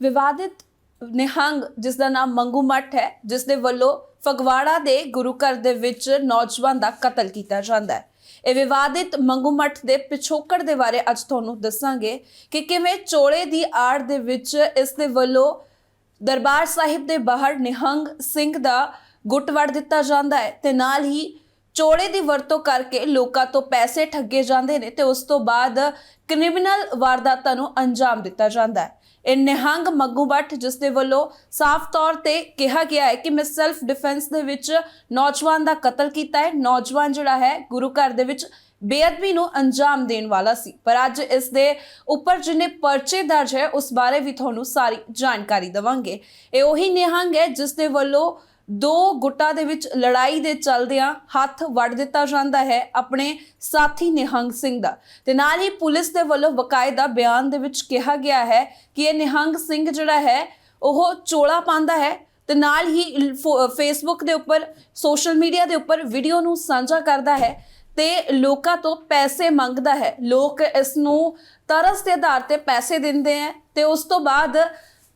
ਵਿਵਾਦਿਤ ਨਿਹੰਗ, ਜਿਸ ਦਾ ਨਾਮ ਮੰਗੂ ਮੱਠ ਹੈ, ਜਿਸ ਦੇ ਵੱਲੋਂ ਫਗਵਾੜਾ ਦੇ ਗੁਰੂ ਘਰ ਦੇ ਵਿੱਚ ਨੌਜਵਾਨ ਦਾ ਕਤਲ ਕੀਤਾ ਜਾਂਦਾ ਹੈ। ਇਹ ਵਿਵਾਦਿਤ ਮੰਗੂ ਮੱਠ ਦੇ ਪਿਛੋਕੜ ਦੇ ਬਾਰੇ ਅੱਜ ਤੁਹਾਨੂੰ ਦੱਸਾਂਗੇ ਕਿ ਕਿਵੇਂ ਚੋਲੇ ਦੀ ਆੜ ਦੇ ਵਿੱਚ ਇਸ ਦੇ ਵੱਲੋਂ ਦਰਬਾਰ ਸਾਹਿਬ ਦੇ ਬਾਹਰ ਨਿਹੰਗ ਸਿੰਘ ਦਾ ਗੁੱਟ ਵੜ ਦਿੱਤਾ ਜਾਂਦਾ ਹੈ ਤੇ ਨਾਲ ਹੀ ਚੋੜੇ ਦੀ ਵਰਤੋਂ ਕਰਕੇ ਲੋਕਾਂ ਤੋਂ ਪੈਸੇ ਠੱਗੇ ਜਾਂਦੇ ਨੇ ਤੇ ਉਸ ਤੋਂ ਬਾਅਦ ਕ੍ਰਿਮੀਨਲ ਵਾਰਦਾਤਾਂ ਨੂੰ ਅੰਜਾਮ ਦਿੱਤਾ ਜਾਂਦਾ ਹੈ। ਇਹ ਨਿਹੰਗ ਮੱਗੂ ਬੱਟ ਜਿਸ ਦੇ ਵੱਲੋਂ ਸਾਫ਼ ਤੌਰ ਤੇ ਕਿਹਾ ਗਿਆ ਹੈ ਕਿ ਮੈਂ ਸੈਲਫ ਡਿਫੈਂਸ ਦੇ ਵਿੱਚ ਨੌਜਵਾਨ ਦਾ ਕਤਲ ਕੀਤਾ ਹੈ। ਨੌਜਵਾਨ ਜਿਹੜਾ ਹੈ, ਗੁਰੂ ਘਰ ਦੇ ਵਿੱਚ ਬੇਅਦਬੀ ਨੂੰ ਅੰਜਾਮ ਦੇਣ ਵਾਲਾ ਸੀ। ਪਰ ਅੱਜ ਇਸ ਦੇ ਉੱਪਰ ਜਿੰਨੇ ਪਰਚੇ ਦਰਜ ਹੈ, ਉਸ ਬਾਰੇ ਵੀ ਤੁਹਾਨੂੰ ਸਾਰੀ ਜਾਣਕਾਰੀ ਦਵਾਂਗੇ। ਇਹ ਉਹੀ ਨਿਹੰਗ ਹੈ ਜਿਸ ਦੇ ਵੱਲੋਂ ਦੋ ਗੁੱਟਾਂ ਦੇ ਵਿੱਚ ਲੜਾਈ ਦੇ ਚੱਲਦਿਆਂ ਹੱਥ ਵੱਢ ਦਿੱਤਾ ਜਾਂਦਾ ਹੈ ਆਪਣੇ ਸਾਥੀ ਨਿਹੰਗ ਸਿੰਘ ਦਾ। ਤੇ ਨਾਲ ਹੀ ਪੁਲਿਸ ਦੇ ਵੱਲੋਂ ਬਕਾਇਦਾ ਬਿਆਨ ਦੇ ਵਿੱਚ ਕਿਹਾ ਗਿਆ ਹੈ ਕਿ ਇਹ ਨਿਹੰਗ ਸਿੰਘ ਜਿਹੜਾ ਹੈ, ਉਹ ਚੋਲਾ ਪਾਉਂਦਾ ਹੈ ਤੇ ਨਾਲ ਹੀ ਫੇਸਬੁੱਕ ਦੇ ਉੱਪਰ ਸੋਸ਼ਲ ਮੀਡੀਆ ਦੇ ਉੱਪਰ ਵੀਡੀਓ ਨੂੰ ਸਾਂਝਾ ਕਰਦਾ ਹੈ ਤੇ ਲੋਕਾਂ ਤੋਂ ਪੈਸੇ ਮੰਗਦਾ ਹੈ। ਲੋਕ ਇਸ ਨੂੰ ਤਰਸ ਦੇ ਆਧਾਰ ਤੇ ਪੈਸੇ ਦਿੰਦੇ ਆ ਤੇ ਉਸ ਤੋਂ ਬਾਅਦ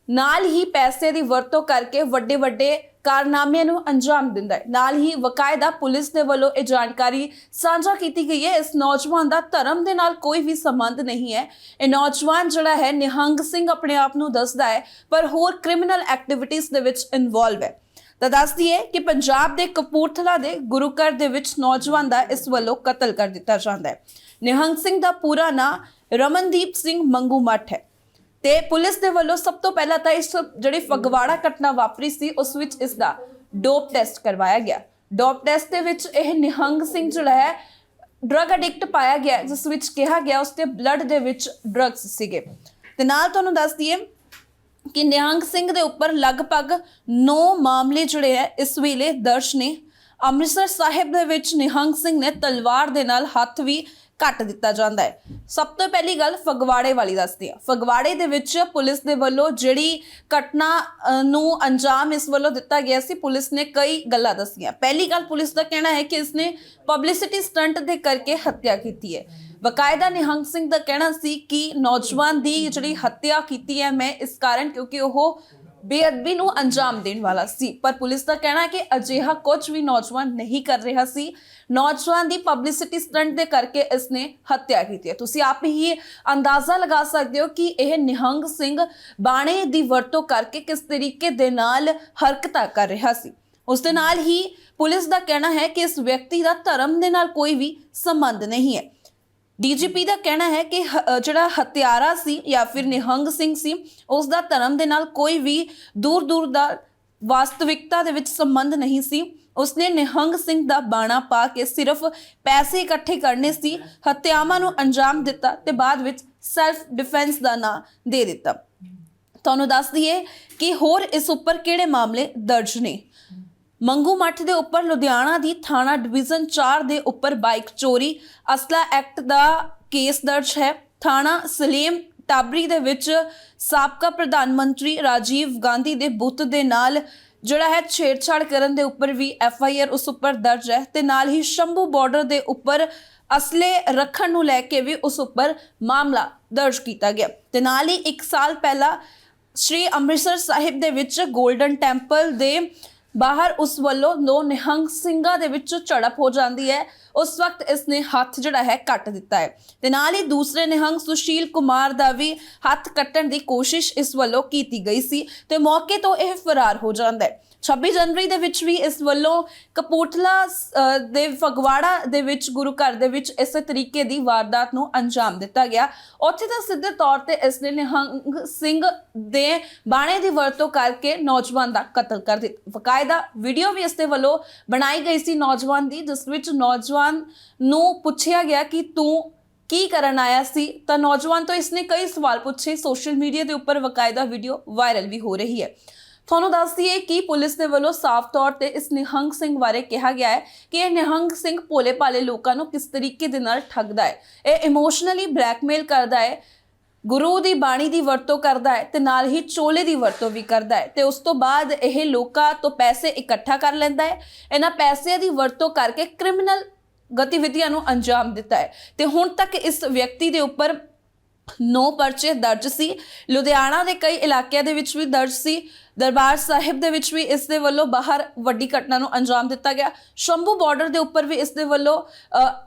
ਨਾਲ ਹੀ ਪੈਸੇ ਦੀ ਵਰਤੋਂ ਕਰਕੇ ਵੱਡੇ ਵੱਡੇ ਕਾਰਨਾਮਿਆਂ ਨੂੰ ਅੰਜਾਮ ਦਿੰਦਾ ਹੈ। ਨਾਲ ਹੀ ਵਕਾਇਦਾ ਪੁਲਿਸ ਦੇ ਵੱਲੋਂ ਇਹ ਜਾਣਕਾਰੀ ਸਾਂਝਾ ਕੀਤੀ ਗਈ ਹੈ। ਇਸ ਨੌਜਵਾਨ ਦਾ ਧਰਮ ਦੇ ਨਾਲ ਕੋਈ ਵੀ ਸੰਬੰਧ ਨਹੀਂ ਹੈ। ਇਹ ਨੌਜਵਾਨ ਜਿਹੜਾ ਹੈ, ਨਿਹੰਗ ਸਿੰਘ ਆਪਣੇ ਆਪ ਨੂੰ ਦੱਸਦਾ ਹੈ, ਪਰ ਹੋਰ ਕ੍ਰਿਮੀਨਲ ਐਕਟੀਵਿਟੀਜ਼ ਦੇ ਵਿੱਚ ਇਨਵੋਲਵ ਹੈ। ਤਾਂ ਦੱਸਦੀ ਹੈ ਕਿ ਪੰਜਾਬ ਦੇ ਕਪੂਰਥਲਾ ਦੇ ਗੁਰੂ ਘਰ ਦੇ ਵਿੱਚ ਨੌਜਵਾਨ ਦਾ ਇਸ ਵੱਲੋਂ ਕਤਲ ਕਰ ਦਿੱਤਾ ਜਾਂਦਾ ਹੈ। ਨਿਹੰਗ ਸਿੰਘ ਦਾ ਪੂਰਾ ਨਾਂ ਰਮਨਦੀਪ ਸਿੰਘ ਮੰਗੂ ਮੱਠ ਹੈ। ਤੇ ਪੁਲਿਸ ਦੇ ਵੱਲੋਂ ਸਭ ਤੋਂ ਪਹਿਲਾਂ ਤਾਂ ਇਸ ਜਿਹੜੀ ਫਗਵਾੜਾ ਘਟਨਾ ਵਾਪਰੀ ਸੀ, ਉਸ ਵਿੱਚ ਇਸ ਦਾ ਡੋਪ ਟੈਸਟ ਕਰਵਾਇਆ ਗਿਆ। ਡੋਪ ਟੈਸਟ ਦੇ ਵਿੱਚ ਇਹ ਨਿਹੰਗ ਸਿੰਘ ਜਿਹੜਾ ਹੈ ਡਰਗ ਐਡਿਕਟ ਪਾਇਆ ਗਿਆ, ਜਿਸ ਵਿੱਚ ਕਿਹਾ ਗਿਆ ਉਸਦੇ ਬਲੱਡ ਦੇ ਵਿੱਚ ਡਰੱਗਸ ਸੀਗੇ। ਤੇ ਨਾਲ ਤੁਹਾਨੂੰ ਦੱਸ ਦਈਏ ਕਿ ਨਿਹੰਗ ਸਿੰਘ ਦੇ ਉੱਪਰ ਲਗਭਗ 9 ਮਾਮਲੇ ਜਿਹੜੇ ਹੈ, ਇਸ ਵੇਲੇ ਦਰਜ ਨੇ। ਅੰਮ੍ਰਿਤਸਰ ਸਾਹਿਬ ਦੇ ਵਿੱਚ ਨਿਹੰਗ ਸਿੰਘ ਨੇ ਤਲਵਾਰ ਦੇ ਨਾਲ ਹੱਥ ਵੀ ਕੱਟ ਦਿੱਤਾ ਜਾਂਦਾ ਹੈ। ਸਭ ਤੋਂ ਪਹਿਲੀ ਗੱਲ ਫਗਵਾੜੇ ਵਾਲੀ ਦੱਸਦੀ ਆ ਫਗਵਾੜੇ ਦੇ ਵਿੱਚ ਪੁਲਿਸ ਦੇ ਵੱਲੋਂ ਜਿਹੜੀ ਘਟਨਾ ਨੂੰ ਅੰਜਾਮ ਇਸ ਵੱਲੋਂ ਦਿੱਤਾ ਗਿਆ ਸੀ, ਪੁਲਿਸ ਨੇ ਕਈ ਗੱਲਾਂ ਦੱਸੀਆਂ। ਪਹਿਲੀ ਗੱਲ ਪੁਲਿਸ ਦਾ ਕਹਿਣਾ ਹੈ ਕਿ ਇਸਨੇ ਪਬਲਿਸਿਟੀ ਸਟੰਟ ਦੇ ਕਰਕੇ ਹੱਤਿਆ ਕੀਤੀ ਹੈ। ਬਕਾਇਦਾ ਨਿਹੰਗ ਸਿੰਘ ਦਾ ਕਹਿਣਾ ਸੀ ਕਿ ਨੌਜਵਾਨ ਦੀ ਜਿਹੜੀ ਹੱਤਿਆ ਕੀਤੀ ਹੈ, ਮੈਂ ਇਸ ਕਾਰਨ ਕਿਉਂਕਿ ਉਹ ਬੇਅਦਬੀ ਨੂੰ ਅੰਜਾਮ ਦੇਣ ਵਾਲਾ ਸੀ। ਪਰ ਪੁਲਿਸ ਦਾ ਕਹਿਣਾ ਹੈ ਕਿ ਅਜਿਹਾ ਕੁਝ ਵੀ ਨੌਜਵਾਨ ਨਹੀਂ ਕਰ ਰਿਹਾ ਸੀ। ਨੌਜਵਾਨ ਦੀ ਪਬਲਿਸਿਟੀ ਸਟੰਟ ਦੇ ਕਰਕੇ ਇਸਨੇ ਹੱਤਿਆ ਕੀਤੀ ਹੈ। ਤੁਸੀਂ ਆਪ ਹੀ ਅੰਦਾਜ਼ਾ ਲਗਾ ਸਕਦੇ ਹੋ ਕਿ ਇਹ ਨਿਹੰਗ ਸਿੰਘ ਬਾਣੇ ਦੀ ਵਰਤੋਂ ਕਰਕੇ ਕਿਸ ਤਰੀਕੇ ਦੇ ਨਾਲ ਹਰਕਤਾਂ ਕਰ ਰਿਹਾ ਸੀ। ਉਸ ਦੇ ਨਾਲ ਹੀ ਪੁਲਿਸ ਦਾ ਕਹਿਣਾ ਹੈ ਕਿ ਇਸ ਵਿਅਕਤੀ ਦਾ ਧਰਮ ਦੇ ਨਾਲ ਕੋਈ ਵੀ ਸੰਬੰਧ ਨਹੀਂ ਹੈ। ਡੀਜੀਪੀ ਦਾ ਕਹਿਣਾ ਹੈ ਕਿ ਹ- ਜਿਹੜਾ ਹਤਿਆਰਾ ਸੀ ਜਾਂ ਫਿਰ ਨਿਹੰਗ ਸਿੰਘ ਸੀ, ਉਸ ਦਾ ਧਰਮ ਦੇ ਨਾਲ ਕੋਈ ਵੀ ਦੂਰ ਦੂਰ ਦਾ ਵਾਸਤਵਿਕਤਾ ਦੇ ਵਿੱਚ ਸੰਬੰਧ ਨਹੀਂ ਸੀ। ਉਸਨੇ ਨਿਹੰਗ ਸਿੰਘ ਦਾ ਬਾਣਾ ਪਾ ਕੇ ਸਿਰਫ ਪੈਸੇ ਇਕੱਠੇ ਕਰਨੇ ਸੀ, ਹੱਤਿਆਵਾਂ ਨੂੰ ਅੰਜਾਮ ਦਿੱਤਾ ਤੇ ਬਾਅਦ ਵਿੱਚ ਸੈਲਫ ਡਿਫੈਂਸ ਦਾ ਨਾਂ ਦੇ ਦਿੱਤਾ। ਤੁਹਾਨੂੰ ਦੱਸ ਦਈਏ ਕਿ ਹੋਰ ਇਸ ਉੱਪਰ ਕਿਹੜੇ ਮਾਮਲੇ ਦਰਜ ਨੇ? ਮੰਗੂ ਮੱਠ ਦੇ ਉੱਪਰ ਲੁਧਿਆਣਾ ਦੀ ਥਾਣਾ ਡਿਵੀਜ਼ਨ 4 ਦੇ ਉੱਪਰ ਬਾਈਕ ਚੋਰੀ। ਅਸਲਾ ਐਕਟ ਦਾ ਕੇਸ ਦਰਜ ਹੈ। ਥਾਣਾ ਸਲੀਮ ਟਾਬਰੀ ਦੇ ਵਿੱਚ ਸਾਬਕਾ ਪ੍ਰਧਾਨ ਮੰਤਰੀ ਰਾਜੀਵ ਗਾਂਧੀ ਦੇ ਬੁੱਤ ਦੇ ਨਾਲ ਜਿਹੜਾ ਹੈ ਛੇੜਛਾੜ ਕਰਨ ਦੇ ਉੱਪਰ ਵੀ ਐਫ ਆਈ ਆਰ ਉਸ ਉੱਪਰ ਦਰਜ ਹੈ ਤੇ ਨਾਲ ਹੀ ਸ਼ੰਭੂ ਬਾਰਡਰ ਦੇ ਉੱਪਰ ਅਸਲੇ ਰੱਖਣ ਨੂੰ ਲੈ ਕੇ ਵੀ ਉਸ ਉੱਪਰ ਮਾਮਲਾ ਦਰਜ ਕੀਤਾ ਗਿਆ। ਤੇ ਨਾਲ ਹੀ 1 ਸਾਲ ਪਹਿਲਾਂ ਸ਼੍ਰੀ ਅੰਮ੍ਰਿਤਸਰ ਸਾਹਿਬ ਦੇ ਵਿੱਚ 골ਡਨ ਟੈਂਪਲ ਦੇ ਬਾਹਰ ਉਸ ਵੱਲੋਂ ਦੋ ਨਿਹੰਗ ਸਿੰਘਾਂ ਦੇ ਵਿੱਚ ਝੜਪ ਹੋ ਜਾਂਦੀ ਹੈ। ਉਸ ਵਕਤ ਇਸ ਨੇ ਹੱਥ ਜਿਹੜਾ ਹੈ ਕੱਟ ਦਿੱਤਾ ਹੈ। ਤੇ ਨਾਲ ਹੀ ਦੂਸਰੇ ਨਿਹੰਗ ਸੁਸ਼ੀਲ ਕੁਮਾਰ ਦਾ ਵੀ ਹੱਥ ਕੱਟਣ ਦੀ ਕੋਸ਼ਿਸ਼ ਇਸ ਵੱਲੋਂ ਕੀਤੀ ਗਈ ਸੀ ਤੇ ਮੌਕੇ ਤੋਂ ਇਹ ਫਰਾਰ ਹੋ ਜਾਂਦਾ ਹੈ। 26 ਜਨਵਰੀ ਦੇ ਵਿੱਚ ਵੀ ਇਸ ਵੱਲੋਂ ਕਪੂਰਥਲਾ ਦੇ ਫਗਵਾੜਾ ਦੇ ਵਿੱਚ, ਗੁਰੂ ਘਰ ਦੇ ਵਿੱਚ ਇਸੇ ਤਰੀਕੇ ਦੀ ਵਾਰਦਾਤ ਨੂੰ ਅੰਜਾਮ ਦਿੱਤਾ ਗਿਆ। ਉੱਥੇ ਤਾਂ ਸਿੱਧੇ ਤੌਰ ਤੇ ਇਸ ਨੇ ਨਿਹੰਗ ਸਿੰਘ ਦੇ ਬਾਣੇ ਦੀ ਵਰਤੋਂ ਕਰਕੇ ਨੌਜਵਾਨ ਦਾ ਕਤਲ ਕਰ ਦਿੱਤਾ। ਬਕਾਇਦਾ ਵੀਡੀਓ ਵੀ ਇਸ ਦੇ ਵੱਲੋਂ ਬਣਾਈ ਗਈ ਸੀ ਨੌਜਵਾਨ ਦੀ, ਜਿਸ ਵਿੱਚ ਨੌਜਵਾਨ ਨੂੰ ਪੁੱਛਿਆ ਗਿਆ ਕਿ ਤੂੰ ਕੀ ਕਰਨ ਆਇਆ ਸੀ, ਤਾਂ ਨੌਜਵਾਨ ਤੋਂ ਇਸਨੇ ਕਈ ਸਵਾਲ ਪੁੱਛੇ। ਸੋਸ਼ਲ ਮੀਡੀਆ ਦੇ ਉੱਪਰ ਵਕਾਇਦਾ ਵੀਡੀਓ ਵਾਇਰਲ ਵੀ ਹੋ ਰਹੀ ਹੈ। ਤੁਹਾਨੂੰ ਦੱਸ ਦਈਏ ਕਿ ਪੁਲਿਸ ਦੇ ਵੱਲੋਂ ਸਾਫ਼ ਤੌਰ ਤੇ ਇਸ ਨਿਹੰਗ ਸਿੰਘ ਬਾਰੇ ਕਿਹਾ ਗਿਆ ਹੈ ਕਿ ਇਹ ਨਿਹੰਗ ਸਿੰਘ ਭੋਲੇ ਭਾਲੇ ਲੋਕਾਂ ਨੂੰ ਕਿਸ ਤਰੀਕੇ ਦੇ ਨਾਲ ਠੱਗਦਾ ਹੈ। ਇਹ ਇਮੋਸ਼ਨਲੀ ਬਲੈਕਮੇਲ ਕਰਦਾ ਹੈ, ਗੁਰੂ ਦੀ ਬਾਣੀ ਦੀ ਵਰਤੋਂ ਕਰਦਾ ਹੈ ਤੇ ਨਾਲ ਹੀ ਚੋਲੇ ਦੀ ਵਰਤੋਂ ਵੀ ਕਰਦਾ ਹੈ ਤੇ ਉਸ ਤੋਂ ਬਾਅਦ ਇਹ ਲੋਕਾਂ ਤੋਂ ਪੈਸੇ ਇਕੱਠਾ ਕਰ ਲੈਂਦਾ ਹੈ। ਇਹਨਾਂ ਪੈਸਿਆਂ ਦੀ ਵਰਤੋਂ ਕਰਕੇ ਕ੍ਰਿਮੀਨਲ ਗਤੀਵਿਧੀਆਂ ਨੂੰ ਅੰਜਾਮ ਦਿੱਤਾ ਹੈ। ਤੇ ਹੁਣ ਤੱਕ ਇਸ ਵਿਅਕਤੀ ਦੇ ਉੱਪਰ ਨੌ ਪਰਚੇ ਦਰਜ ਸੀ। ਲੁਧਿਆਣਾ ਦੇ ਕਈ ਇਲਾਕਿਆਂ ਦੇ ਵਿੱਚ ਵੀ ਦਰਜ ਸੀ। ਦਰਬਾਰ ਸਾਹਿਬ ਦੇ ਵਿੱਚ ਵੀ ਇਸ ਦੇ ਵੱਲੋਂ ਬਾਹਰ ਵੱਡੀ ਘਟਨਾ ਨੂੰ ਅੰਜਾਮ ਦਿੱਤਾ ਗਿਆ। ਸ਼ੰਭੂ ਬਾਰਡਰ ਦੇ ਉੱਪਰ ਵੀ ਇਸ ਦੇ ਵੱਲੋਂ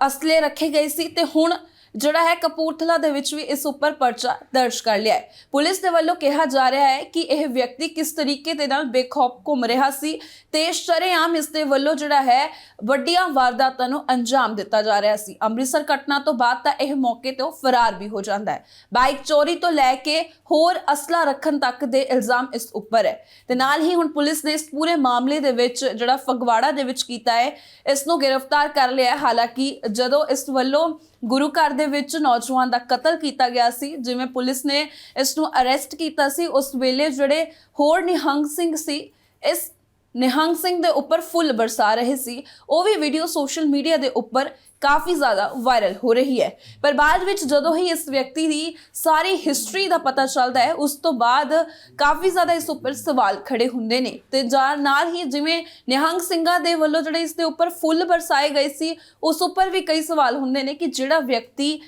ਅਸਲੇ ਰੱਖੇ ਗਏ ਸੀ। ਤੇ ਹੁਣ ਜਿਹੜਾ ਹੈ ਕਪੂਰਥਲਾ ਦੇ ਵਿੱਚ ਵੀ ਇਸ ਉੱਪਰ ਪਰਚਾ ਦਰਜ ਕਰ ਲਿਆ ਹੈ। ਪੁਲਿਸ ਦੇ ਵੱਲੋਂ ਕਿਹਾ ਜਾ ਰਿਹਾ ਹੈ ਕਿ ਇਹ ਵਿਅਕਤੀ ਕਿਸ ਤਰੀਕੇ ਦੇ ਨਾਲ ਬੇਖੌਫ ਘੁੰਮ ਰਿਹਾ ਸੀ ਤੇ ਸ਼ਰੇਆਮ ਇਸ ਦੇ ਵੱਲੋਂ ਜਿਹੜਾ ਹੈ ਵੱਡੀਆਂ ਵਾਰਦਾਤਾਂ ਨੂੰ ਅੰਜਾਮ ਦਿੱਤਾ ਜਾ ਰਿਹਾ ਸੀ। ਅੰਮ੍ਰਿਤਸਰ ਘਟਨਾ ਤੋਂ ਬਾਅਦ ਤਾਂ ਇਹ ਮੌਕੇ ਤੋਂ ਫਰਾਰ ਵੀ ਹੋ ਜਾਂਦਾ ਹੈ। ਬਾਈਕ ਚੋਰੀ ਤੋਂ ਲੈ ਕੇ ਹੋਰ ਅਸਲਾ ਰੱਖਣ ਤੱਕ ਦੇ ਇਲਜ਼ਾਮ ਇਸ ਉੱਪਰ ਹੈ। ਤੇ ਨਾਲ ਹੀ ਹੁਣ ਪੁਲਿਸ ਨੇ ਇਸ ਪੂਰੇ ਮਾਮਲੇ ਦੇ ਵਿੱਚ ਜਿਹੜਾ ਫਗਵਾੜਾ ਦੇ ਵਿੱਚ ਕੀਤਾ ਹੈ, ਇਸ ਨੂੰ ਗ੍ਰਿਫਤਾਰ ਕਰ ਲਿਆ ਹਾਲਾਂਕਿ ਜਦੋਂ ਇਸ ਵੱਲੋਂ ਗੁਰੂ ਘਰ ਦੇ ਵਿੱਚ ਨੌਜਵਾਨ ਦਾ ਕਤਲ ਕੀਤਾ ਗਿਆ ਸੀ। ਜਿਵੇਂ ਪੁਲਿਸ ਨੇ ਇਸ ਨੂੰ ਅਰੈਸਟ ਕੀਤਾ ਸੀ। ਉਸ ਵੇਲੇ ਜਿਹੜੇ ਹੋਰ ਨਿਹੰਗ ਸਿੰਘ ਸੀ, ਇਸ ਨਿਹੰਗ ਸਿੰਘ ਦੇ ਉੱਪਰ ਫੁੱਲ ਬਰਸਾ ਰਹੇ ਸੀ। ਉਹ ਵੀ ਵੀਡੀਓ ਸੋਸ਼ਲ ਮੀਡੀਆ ਦੇ ਉੱਪਰ ਕਾਫੀ ਜ਼ਿਆਦਾ ਵਾਇਰਲ ਹੋ ਰਹੀ ਹੈ। ਪਰ ਬਾਅਦ ਵਿੱਚ ਜਦੋਂ ਹੀ ਇਸ ਵਿਅਕਤੀ ਦੀ ਸਾਰੀ ਹਿਸਟਰੀ ਦਾ ਪਤਾ ਚੱਲਦਾ ਹੈ, ਉਸ ਤੋਂ ਬਾਅਦ ਕਾਫੀ ਜ਼ਿਆਦਾ ਇਸ ਉੱਪਰ ਸਵਾਲ ਖੜੇ ਹੁੰਦੇ ਨੇ। ਤੇ ਜਾਂ ਨਾਲ ਹੀ ਜਿਵੇਂ ਨਿਹੰਗ ਸਿੰਘਾਂ ਦੇ ਵੱਲੋਂ ਜਿਹੜੇ ਇਸ ਦੇ ਉੱਪਰ ਫੁੱਲ ਬਰਸਾਏ ਗਏ ਸੀ, ਉਸ ਉੱਪਰ ਵੀ ਕਈ ਸਵਾਲ ਹੁੰਦੇ ਨੇ ਕਿ ਜਿਹੜਾ ਵਿਅਕਤੀ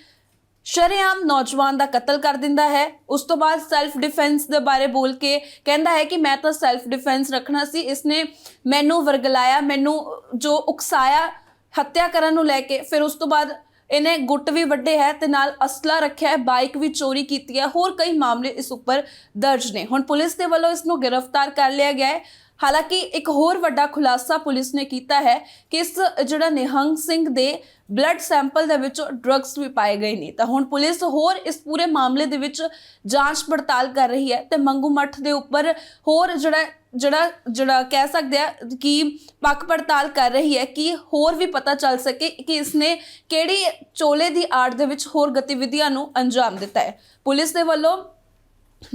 ਸ਼ਰੇਆਮ ਨੌਜਵਾਨ ਦਾ ਕਤਲ ਕਰ ਦਿੰਦਾ ਹੈ। ਉਸ ਤੋਂ ਬਾਅਦ ਸੈਲਫ ਡਿਫੈਂਸ ਦੇ ਬਾਰੇ ਬੋਲ ਕੇ ਕਹਿੰਦਾ ਹੈ ਕਿ ਮੈਂ ਤਾਂ ਸੈਲਫ ਡਿਫੈਂਸ ਰੱਖਣਾ ਸੀ। ਇਸਨੇ ਮੈਨੂੰ ਵਰਗਲਾਇਆ, ਮੈਨੂੰ ਜੋ ਉਕਸਾਇਆ, ਹੱਤਿਆ ਕਰਨ ਨੂੰ ਲੈ ਕੇ। ਫਿਰ ਉਸ ਤੋਂ ਬਾਅਦ ਇਹਨੇ ਗੁੱਟ ਵੀ ਵੱਡੇ ਹੈ ਤੇ ਨਾਲ ਅਸਲਾ ਰੱਖਿਆ ਹੈ ਬਾਈਕ ਵੀ ਚੋਰੀ ਕੀਤੀ ਹੈ। ਹੋਰ ਕਈ ਮਾਮਲੇ ਇਸ ਉੱਪਰ ਦਰਜ ਨੇ। ਹੁਣ ਪੁਲਿਸ ਦੇ ਵੱਲੋਂ ਇਸ ਨੂੰ ਗ੍ਰਿਫਤਾਰ ਕਰ ਲਿਆ ਗਿਆ ਹੈ। ਹਾਲਾਂਕਿ ਇੱਕ ਹੋਰ ਵੱਡਾ ਖੁਲਾਸਾ ਪੁਲਿਸ ਨੇ ਕੀਤਾ ਹੈ ਕਿ ਇਸ, ਜਿਹੜਾ ਨਿਹੰਗ ਸਿੰਘ ਦੇ ਬਲੱਡ ਸੈਂਪਲ ਦੇ ਵਿੱਚ ਡਰੱਗਸ ਵੀ ਪਾਏ ਗਏ ਨੇ। ਤਾਂ ਹੁਣ ਪੁਲਿਸ ਹੋਰ ਇਸ ਪੂਰੇ ਮਾਮਲੇ ਦੇ ਵਿੱਚ ਜਾਂਚ ਪੜਤਾਲ ਕਰ ਰਹੀ ਹੈ ਤੇ ਮੰਗੂ ਮੱਠ ਦੇ ਉੱਪਰ ਹੋਰ ਜਿਹੜਾ ਜਿਹੜਾ ਜਿਹੜਾ ਕਹਿ ਸਕਦੇ ਆ ਕਿ ਪੱਕ ਪੜਤਾਲ ਕਰ ਰਹੀ ਹੈ ਕਿ ਹੋਰ ਵੀ ਪਤਾ ਚੱਲ ਸਕੇ ਕਿ ਇਸਨੇ ਕਿਹੜੀ ਚੋਲੇ ਦੀ ਆੜ ਦੇ ਵਿੱਚ ਹੋਰ ਗਤੀਵਿਧੀਆਂ ਨੂੰ ਅੰਜਾਮ ਦਿੱਤਾ ਹੈ। ਪੁਲਿਸ ਦੇ ਵੱਲੋਂ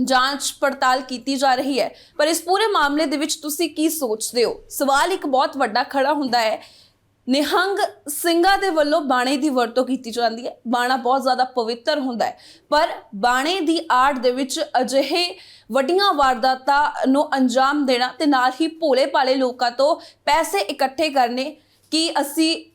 ਜਾਂਚ ਪੜਤਾਲ ਕੀਤੀ ਜਾ ਰਹੀ ਹੈ। ਪਰ ਇਸ ਪੂਰੇ ਮਾਮਲੇ ਦੇ ਵਿੱਚ ਤੁਸੀਂ ਕੀ ਸੋਚਦੇ ਹੋ? ਸਵਾਲ ਇੱਕ ਬਹੁਤ ਵੱਡਾ ਖੜਾ ਹੁੰਦਾ ਹੈ। ਨਿਹੰਗ ਸਿੰਘਾਂ ਦੇ ਵੱਲੋਂ ਬਾਣੇ ਦੀ ਵਰਤੋਂ ਕੀਤੀ ਜਾਂਦੀ ਹੈ। ਬਾਣਾ ਬਹੁਤ ਜ਼ਿਆਦਾ ਪਵਿੱਤਰ ਹੁੰਦਾ ਹੈ। ਪਰ ਬਾਣੇ ਦੀ ਆੜ ਦੇ ਵਿੱਚ ਅਜਿਹੇ ਵੱਡੀਆਂ ਵਾਰਦਾਤਾਂ ਨੂੰ ਅੰਜਾਮ ਦੇਣਾ ਤੇ ਨਾਲ ਹੀ ਭੋਲੇ ਭਾਲੇ ਲੋਕਾਂ ਤੋਂ ਪੈਸੇ ਇਕੱਠੇ ਕਰਨੇ, ਕਿ ਅਸੀਂ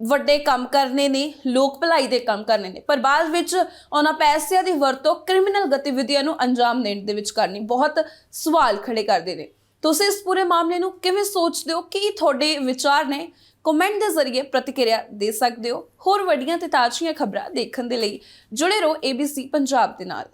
ਵੱਡੇ ਕੰਮ ਕਰਨੇ ਨੇ, ਲੋਕ ਭਲਾਈ ਦੇ ਕੰਮ ਕਰਨੇ ਨੇ, ਪਰ ਬਾਅਦ ਵਿੱਚ ਉਹਨਾਂ ਪੈਸਿਆਂ ਦੀ ਵਰਤੋਂ ਕ੍ਰਿਮੀਨਲ ਗਤੀਵਿਧੀਆਂ ਨੂੰ ਅੰਜਾਮ ਦੇਣ ਦੇ ਵਿੱਚ ਕਰਨੀ ਬਹੁਤ ਸਵਾਲ ਖੜੇ ਕਰਦੇ ਨੇ। ਤੁਸੀਂ ਇਸ ਪੂਰੇ ਮਾਮਲੇ ਨੂੰ ਕਿਵੇਂ ਸੋਚਦੇ ਹੋ? ਕੀ ਤੁਹਾਡੇ ਵਿਚਾਰ ਨੇ? ਕਮੈਂਟ ਦੇ ਜ਼ਰੀਏ ਪ੍ਰਤੀਕਿਰਿਆ ਦੇ ਸਕਦੇ ਹੋ। ਹੋਰ ਵੱਡੀਆਂ ਤੇ ਤਾਜ਼ੀਆਂ ਖਬਰਾਂ ਦੇਖਣ ਦੇ ਲਈ ਜੁੜੇ ਰਹੋ ABC ਪੰਜਾਬ ਦੇ ਨਾਲ।